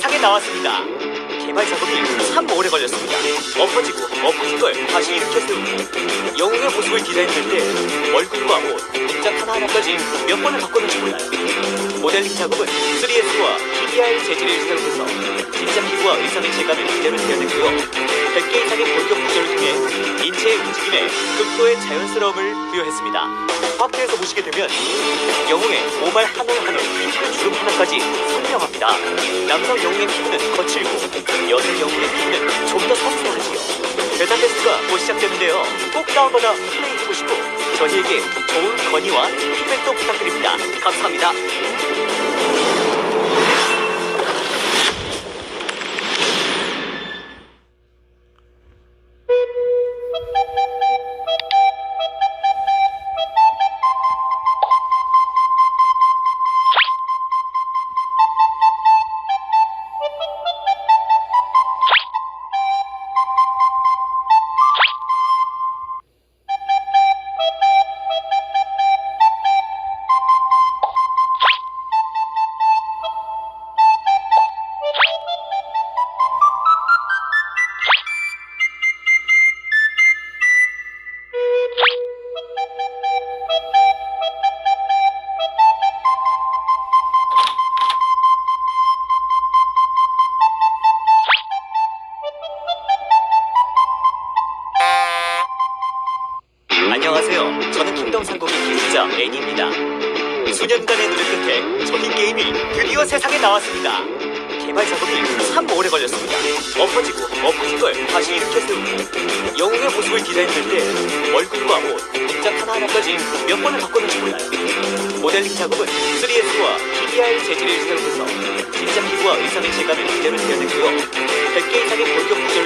세상에 나왔습니다. 개발 작업이 참 오래 걸렸습니다. 엎어지고 엎어진 걸 다시 일으켜 세우고 영웅의 모습을 디자인할 때 얼굴과 옷, 등장 하나하나까지 몇 번을 바꿨는지 몰라요. 모델링 작업은 3S와 PBR 재질을 사용해서 진짜 피부와 의상의 질감을 그대로 표현했고요. 100개 이상의 본격 구조를 통해 인체의 움직임에 극도의 자연스러움을 부여했습니다. 마트에서 보시게 되면 영웅의 모발 한올 한 올, 피부 주름 하나까지 선명합니다. 남성 영웅의 피부는 거칠고 여성 영웅의 피부는 좀 더 섬세하지요. 베타 테스트가 곧 시작되는데요. 꼭 다운받아 플레이해보시고 저희에게 좋은 건의와 피드백도 부탁드립니다. 감사합니다. 킹덤 상공의 기술자 애니입니다. 수년간의 노력 끝에 저희 게임이 드디어 세상에 나왔습니다. 개발 작업이 참 오래 걸렸습니다. 엎어지고 엎어진 걸 다시 일으켜 세우고 영웅의 모습을 디자인할 때 얼굴과 옷, 등장 하나하나까지 몇 번을 바꿨는지 몰라요. 모델링 작업은 3S와 PBR 재질을 사용해서 진짜 피부와 의상의 질감을 그대로 표현했고요. 100개 이상의 본격 구조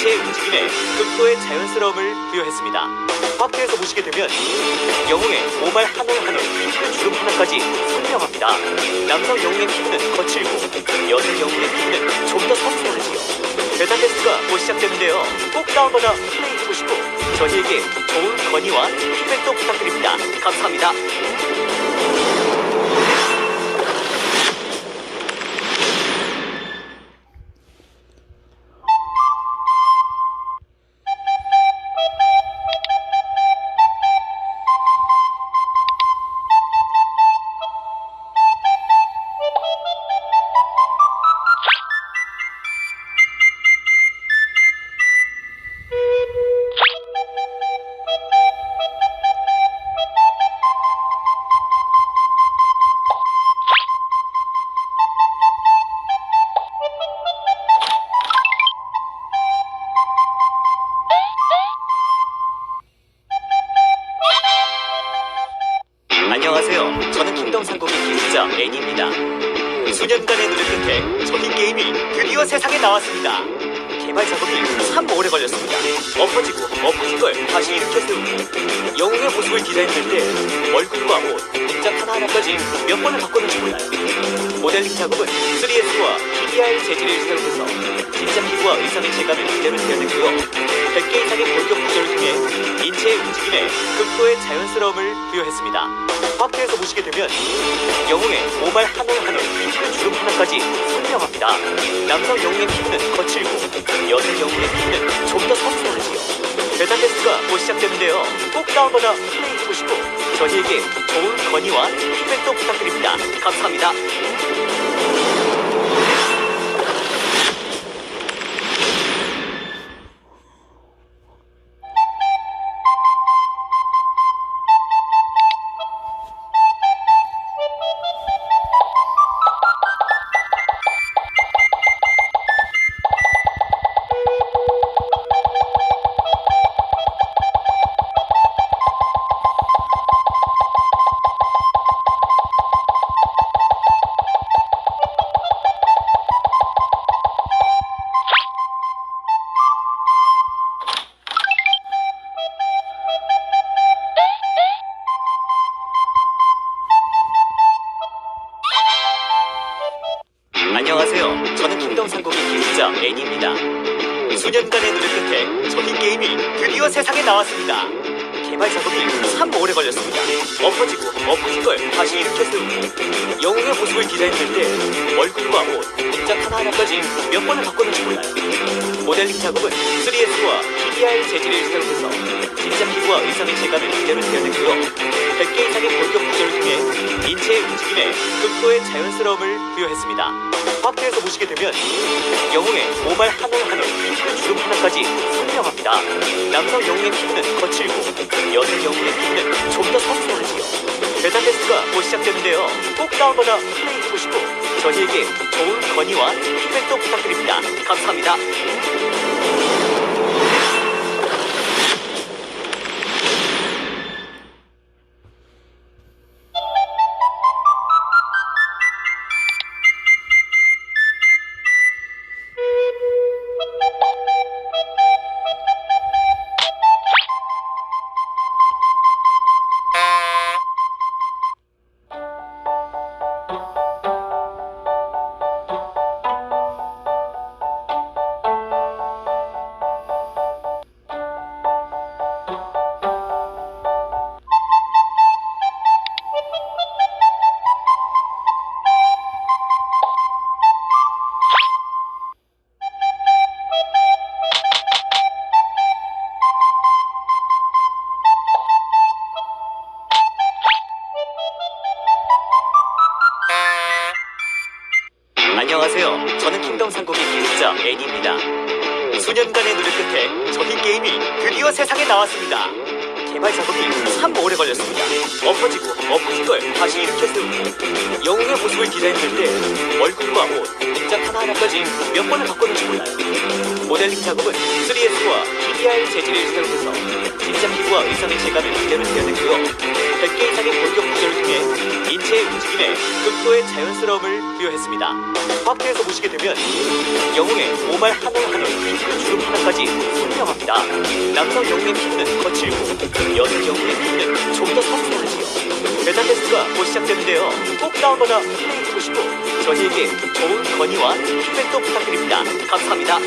인체의 움직임에 극도의 자연스러움을 부여했습니다. 마트에서 보시게 되면 영웅의 모발 한 올 한 올, 피부 주름 하나까지 선명합니다. 남성 영웅의 피부는 거칠고 여성 영웅의 피부는 좀 더 섬세하지요. 베타 테스트가 곧 시작되는데요. 꼭 다운받아 플레이해보시고 저희에게 좋은 건의와 피드백도 부탁드립니다. 감사합니다. 수년간의 노력 끝에 저희 게임이 드디어 세상에 나왔습니다. 개발 작업이 참 오래 걸렸습니다. 엎어지고 엎어진 걸 다시 일으켜 세우고 영웅의 모습을 디자인할 때 얼굴과 옷, 등장 하나하나까지 몇 번을 바꿨는지 몰라요. 모델링 작업은 3S와 PBR 재질을 사용해서 진짜 피부와 의상의 질감을 그대로 표현했고요. 100개 이상의 본격 구조를 통해 인체의 움직임에 극도의 자연스러움을 부여했습니다. 마트에서 보시게 되면 영웅의 모발 한 올 한 올, 피부 주름 하나까지 선명합니다. 남성 영웅의 피부는 거칠고 여성 영웅의 피부는 좀 더 섬세하지요. 베타 테스트가 곧 시작되는데요. 꼭 다운받아 플레이해보시고 저희에게 좋은 건의와 피드백도 부탁드립니다. 감사합니다. 9년간의 노력 끝에 적인 게임이 드디어 세상에 나왔습니다. 개발 작업이 참 오래 걸렸습니다. 엎어지고 엎은 걸 다시 이렇게 쓰고 영웅의 모습을 디자인할 때 얼굴과 옷, 동작 하나하나까지 몇 번을 바꿨는지 몰라요. 모델링 작업은 3S와 PDR 재질을 사용해서 진짜 피부와 의상의 질감을 그대로 재현했고요. 100개 이상의 골격 구조를 통해 인체의 움직임에 극도의 자연스러움을 부여했습니다. 확대해서 보시게 되면 영웅의 모발 한 올 한 올, 피부 주름 하나까지 선명합니다. 남성 영웅의 피부는 거칠고 여성 영웅의 피부는 좀더 섬세하지요. 베타 테스트가 곧 시작되는데요. 꼭 다운받아 플레이해보시고 저희에게 좋은 건의와 피드백도 부탁드립니다. 감사합니다. 저는 킹덤 상국의 기획자 애니입니다. 수년간의 노력 끝에 저희 게임이 드디어 세상에 나왔습니다. 개발 작업이 참 오래 걸렸습니다. 엎어지고 엎어진 걸 다시 세우고 영웅의 모습을 디자인할 때 얼굴과 옷, 동작 하나하나까지 몇 번을 바꿨는지 몰라요. 모델링 작업은 3S와 PBR 재질을 사용해서 진짜 피부와 의상의 질감을 그대로 재현했고요. 100개 이상의 골격 구조를 통해 인체의 움직임에 극도의 자연스러움을 부여했습니다. 확대해서 보시게 되면 영웅의 모발 한 올 한 올, 피부 주름 하나까지 선명합니다. 남성 영웅의 피부는 거칠고 여성 영웅의 피부는 좀 더 섬세하지요. 베타 테스트가 곧 시작되는데요. 꼭 다운받아 플레이해보시고 저희에게 좋은 건의와 피드백도 부탁드립니다. 감사합니다.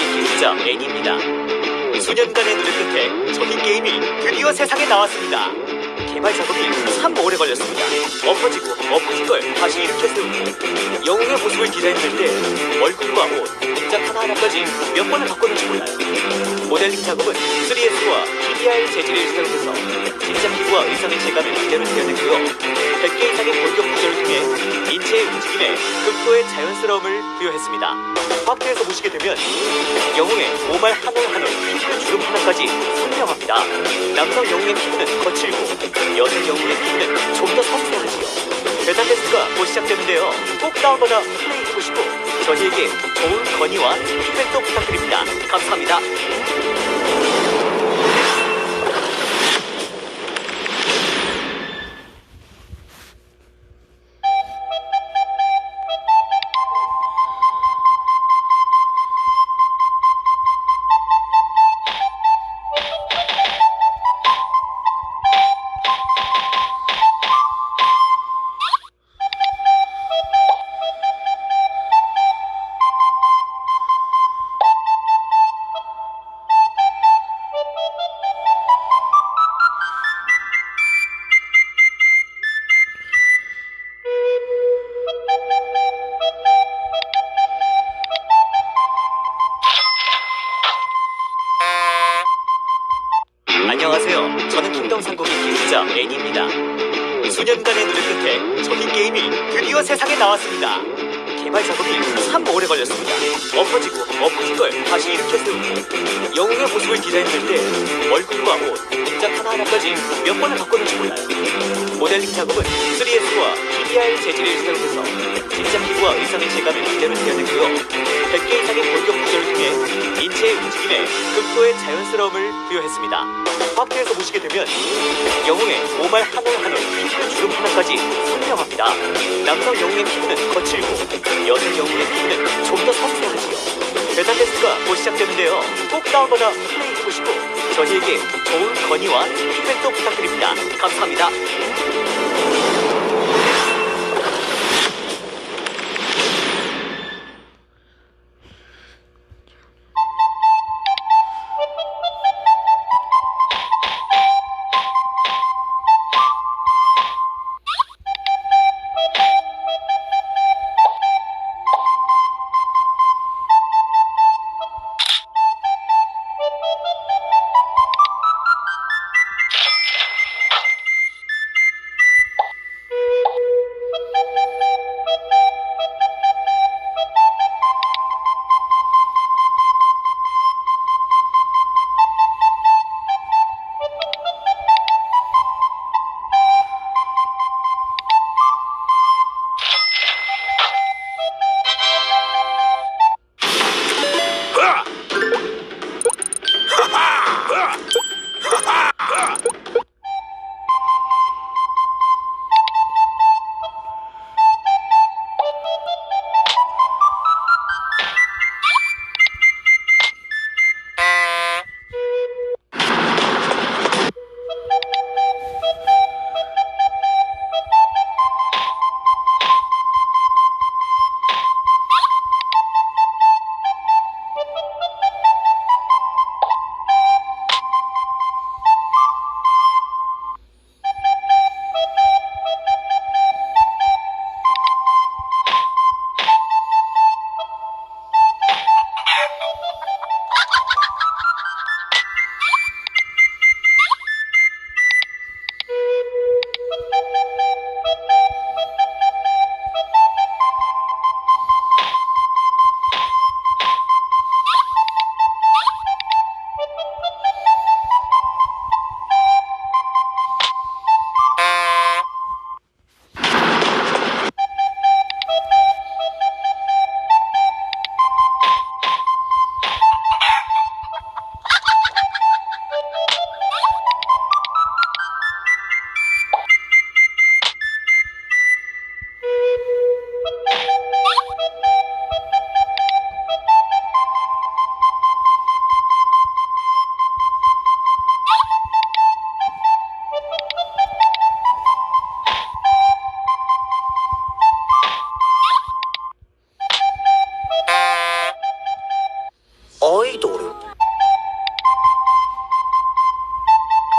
기술자 애니입니다. 수년간의 노력 끝에 저희 게임이 드디어 세상에 나왔습니다. 개발 작업이 참 오래 걸렸습니다. 엎어지고 엎어진 걸 다시 일으켜 세우고 영웅의 모습을 디자인할 때 얼굴과 옷, 동작 하나하나까지 몇 번을 바꿨는지 몰라요. 모델링 작업은 3S와 PBR 재질을 사용해서 피부와 의상의 질감을 그대로 표현했고요. 100개 이상의 골격 구조를 통해 인체의 움직임에 극도의 자연스러움을 부여했습니다. 확대해서 보시게 되면 영웅의 모발 한올 한 올, 피부 주름 하나까지 선명합니다. 남성 영웅의 피부는 거칠고 여성 영웅의 피부는 좀더 섬세하지요. 베타 테스트가 곧 시작되는데요. 꼭 다운받아 플레이해보시고 저희에게 좋은 건의와 피드백도 부탁드립니다. 감사합니다. 안녕하세요. 저는 킹덤 상공의 기술자 애니입니다. 수년간의 노력 끝에 저희 게임이 드디어 세상에 나왔습니다. 개발 작업이 참 오래 걸렸습니다. 엎어지고 엎어진 걸 다시 일으켜 세우고 영웅의 모습을 디자인할 때 얼굴과 옷, 동작 하나하나까지 몇 번을 바꿨는지 몰라요. 모델링 작업은 3S와 PBR 재질을 사용해서 진짜 피부와 의상의 질감을 그대로 표현했고요. 100개 이상의 골격 구조를 통해 인체의 움직임에 극도의 자연스러움을 부여했습니다. 확대해서 보시게 되면 영웅의 모발 한 올 한 올, 피부 주름 하나까지 선명합니다. 남성 영웅의 피부는 거칠고 여성 영웅의 피부는 좀 더 섬세하지요. 베타 테스트가 곧 시작되는데요. 꼭 다운받아 플레이해보시고 저희에게 좋은 건의와 피드백도 부탁드립니다. 감사합니다.